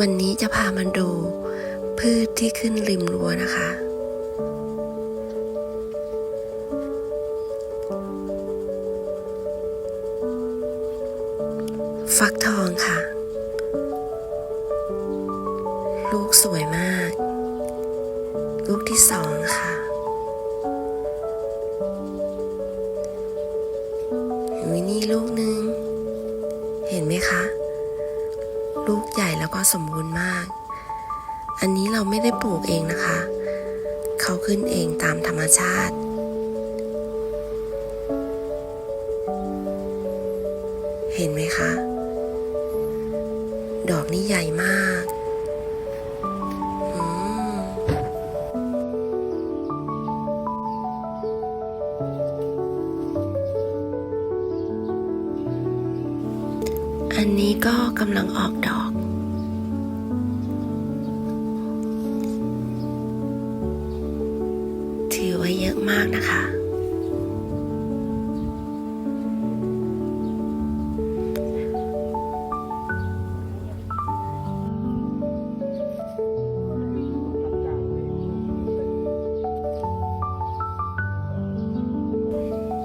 วันนี้จะพามันดู พืชที่ขึ้นริมรั้วนะคะ ฟักทองค่ะ ลูกสวยมาก ลูกที่สองค่ะ นี่ลูกหนึ่งเห็นไหมคะ ลูกใหญ่แล้วก็สมบูรณ์มาก อันนี้เราไม่ได้ปลูกเองนะคะ เขาขึ้นเองตามธรรมชาติ เห็นไหมคะ ดอกนี้ใหญ่มาก อันนี้ก็กำลังออกดอก ถือว่าเยอะมากนะคะ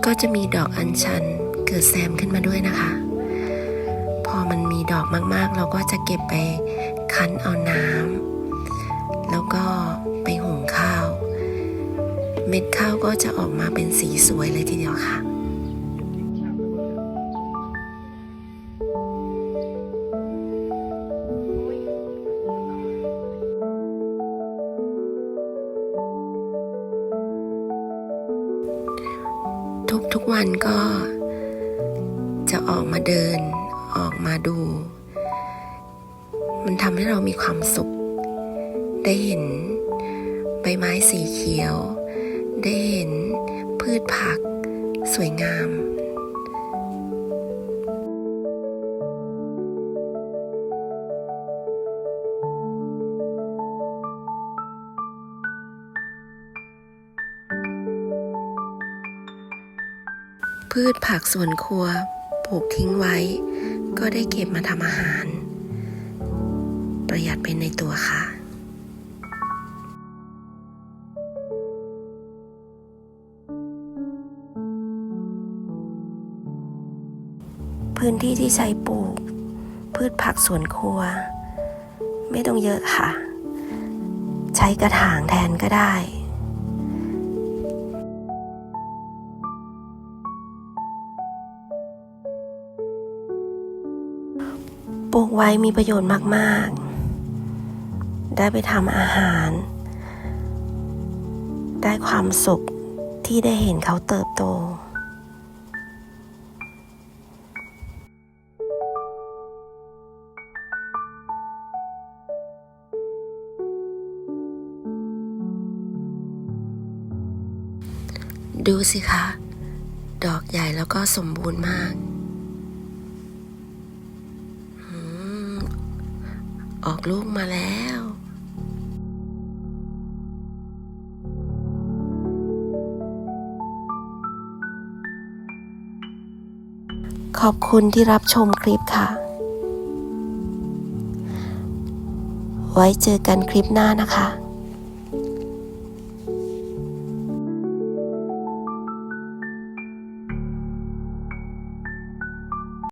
ก็จะมีดอกอัญชันเกิดแซมขึ้นมาด้วยนะคะ ดอกมากๆ เราก็จะเก็บไปคั้นเอาน้ำแล้วก็ไปหุงข้าว เม็ดข้าวก็จะออกมาเป็นสีสวยเลยทีเดียวค่ะทุกๆวันก็จะออกมาเดิน ออกมาดู มันทำให้เรามีความสุข ได้เห็นใบไม้สีเขียว ได้เห็นพืชผักสวยงามพืชผักสวนครัวปลูกทิ้งไว้ ก็ได้เก็บมาทำอาหาร ประหยัดไปในตัวค่ะพื้นที่ที่ใช้ปลูก พืชผักสวนครัว ไม่ต้องเยอะค่ะ ใช้กระถางแทนก็ได้ ลูกไว้มีประโยชน์มาก ๆ ได้ไปทำอาหาร ได้ความสุขที่ได้เห็นเขาเติบโตดูสิคะ ดอกใหญ่แล้วก็สมบูรณ์มาก ออกลูกมาแล้วขอบคุณที่รับชมคลิปค่ะ ไว้เจอกันคลิปหน้านะคะ